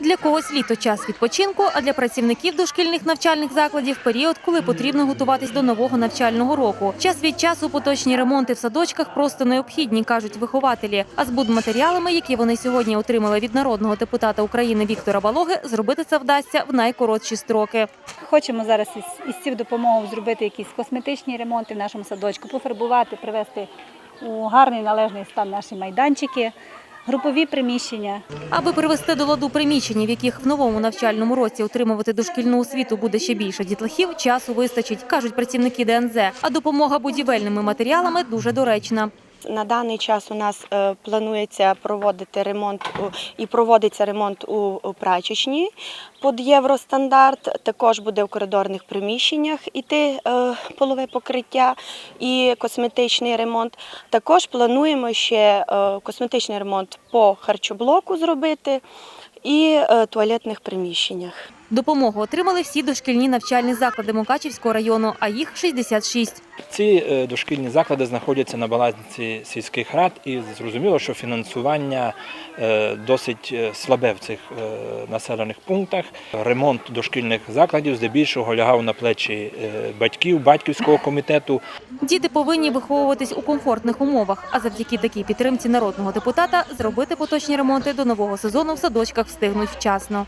Для когось літо час відпочинку, а для працівників дошкільних навчальних закладів період, коли потрібно готуватись до нового навчального року. Час від часу поточні ремонти в садочках просто необхідні, кажуть вихователі. А з будматеріалами, які вони сьогодні отримали від народного депутата України Віктора Балоги, зробити це вдасться в найкоротші строки. Хочемо зараз із, цих допомог зробити якісь косметичні ремонти в нашому садочку, пофарбувати, привести у гарний належний стан наші майданчики, групові приміщення. Аби привести до ладу приміщення, в яких в новому навчальному році отримувати дошкільну освіту буде ще більше дітлахів, часу вистачить, кажуть працівники ДНЗ. А допомога будівельними матеріалами дуже доречна. На даний час у нас е, планується проводити ремонт і проводиться ремонт у прачечні під євростандарт. Також буде в коридорних приміщеннях іти е, полове покриття і косметичний ремонт. Також плануємо ще е, косметичний ремонт по харчоблоку зробити і е, туалетних приміщеннях. Допомогу отримали всі дошкільні навчальні заклади Мукачівського району, а їх 66. Ці е, дошкільні заклади знаходяться на балансі сільських рад, і зрозуміло, що фінансування е, досить слабе в цих населених пунктах. Ремонт дошкільних закладів здебільшого лягав на плечі батьків, батьківського комітету. Діти повинні виховуватись у комфортних умовах, а завдяки такій підтримці народного депутата зробити поточні ремонти до нового сезону в садочках встигнуть вчасно.